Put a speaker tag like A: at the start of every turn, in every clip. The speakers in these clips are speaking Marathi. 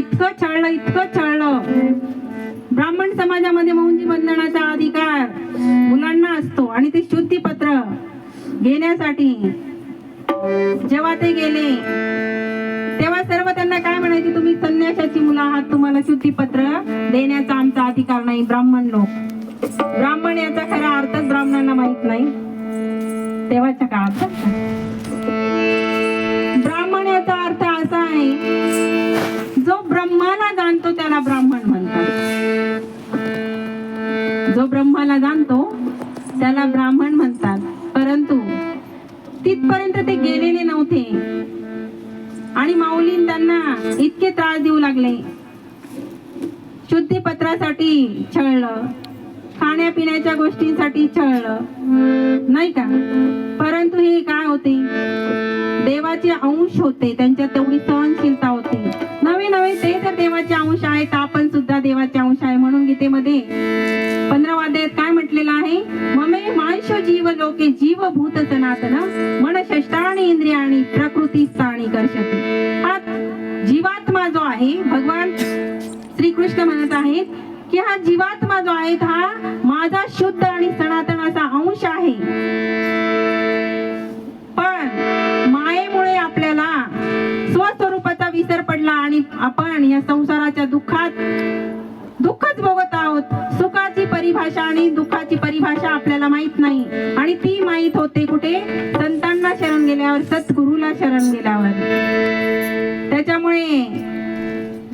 A: इतकं छळलं इतकं छळलं. ब्राह्मण समाजामध्ये मौंजी बंधनाचा अधिकार मुलांना असतो आणि ते शुद्धीपत्र घेण्यासाठी जेव्हा ते गेले तेव्हा सर्व त्यांना काय म्हणायचे? तुम्ही संन्याशाची मुलं आहात तुम्हाला शुद्धीपत्र देण्याचा आमचा अधिकार नाही. ब्राह्मण लोक. ब्राह्मण याचा खरा अर्थच ब्राह्मणांना माहीत नाही. तेव्हाच्या काळात त्याला ब्राह्मण म्हणतात. परंतु तिथपर्यंत ते गेलेले नव्हते. आणि माऊलीन त्यांना इतके त्रास देऊ लागले. शुद्धीपत्रासाठी छळलं. खाण्यापिण्याच्या गोष्टींसाठी छळलं. नाही का? परंतु हे काय होते? देवाचे अंश होते. त्यांच्यात तेवढी सहनशीलता होती. नवे नवे ते तर देवाचे अंश आहेत. आपण सुद्धा देवाचे अंश आहे म्हणून गीतेमध्ये पंधरावा अध्यायात काय म्हटलेलं आहे? ममे जीव लोके जीव भूत सनातन मन षष्टाणी इंद्रियाणी प्रकृती स्थानी कर्षती. हा जीवात्मा जो आहे भगवान श्रीकृष्ण म्हणत आहेत की हा जीवात्मा जो आहे हा माझा शुद्ध आणि सनातन असा अंश आहे. पण मायेमुळे आपल्याला स्वस्वरूपाचा विसर पडला आणि आपण या संसाराच्या दुःखात परिभाषा आणि दुःखाची परिभाषा आपल्याला माहीत नाही. आणि ती माहीत होते कुठे? संतांना शरण गेल्यावर सद्गुरूला शरण गेल्यावर. त्याच्यामुळे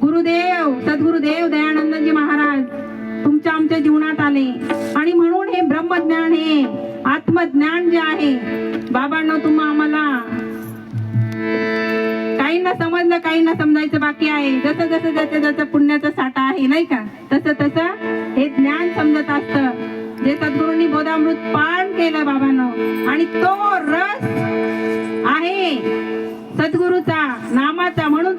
A: गुरुदेव सद्गुरुदेव दयानंदजी महाराज तुमच्या आमच्या जीवनात आले. आणि म्हणून हे ब्रह्मज्ञान हे आत्मज्ञान जे आहे बाबांना तुम्हा आम्हाला समजलं काहींना समजायचं बाकी आहे. जसं जसं जसं जसं पुण्याचा साठा आहे नाही का? तसं तसं हे ज्ञान समजत असत. जे सद्गुरूंनी बोधामृत पान केलं बाबांनो आणि तो रस आहे सद्गुरूचा नामाचा. म्हणून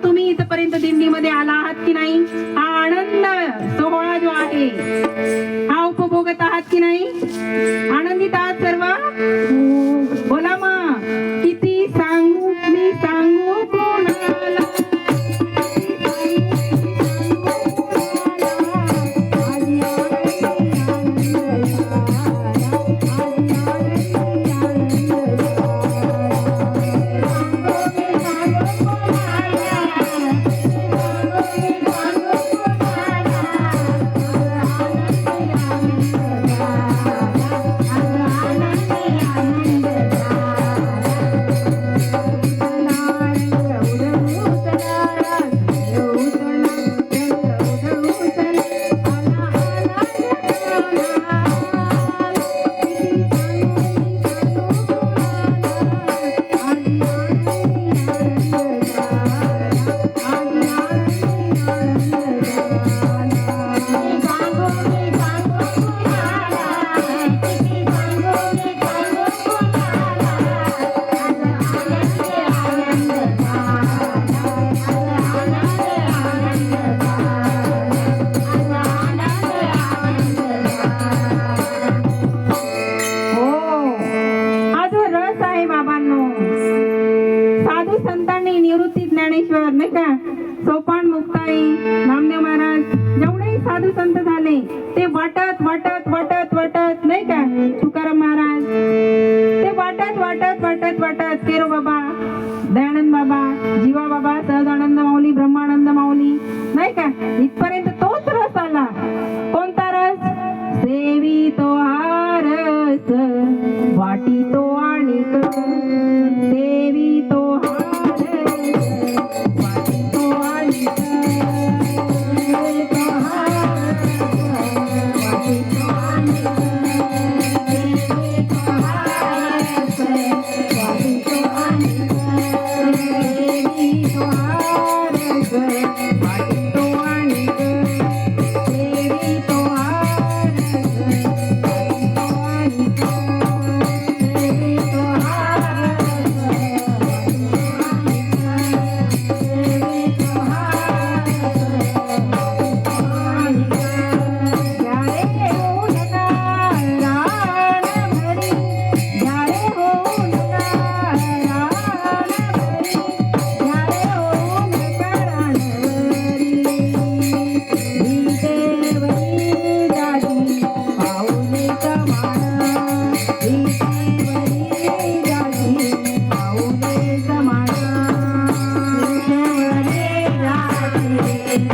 A: ज्ञानेश्वर नाही का? सोपान मुक्ताई नामदेव महाराज जेवढे साधू संत झाले ते वाटत वाटत वाटत वाटत नाही का? तुकाराम महाराज ते वाटत वाटत वाटत वाटत केरो बाबा दयानंद बाबा जीवा बाबा सहजानंद माऊली ब्रह्मानंद माऊली नाही का? इथपर्यंत तोच रस आला. कोण I'm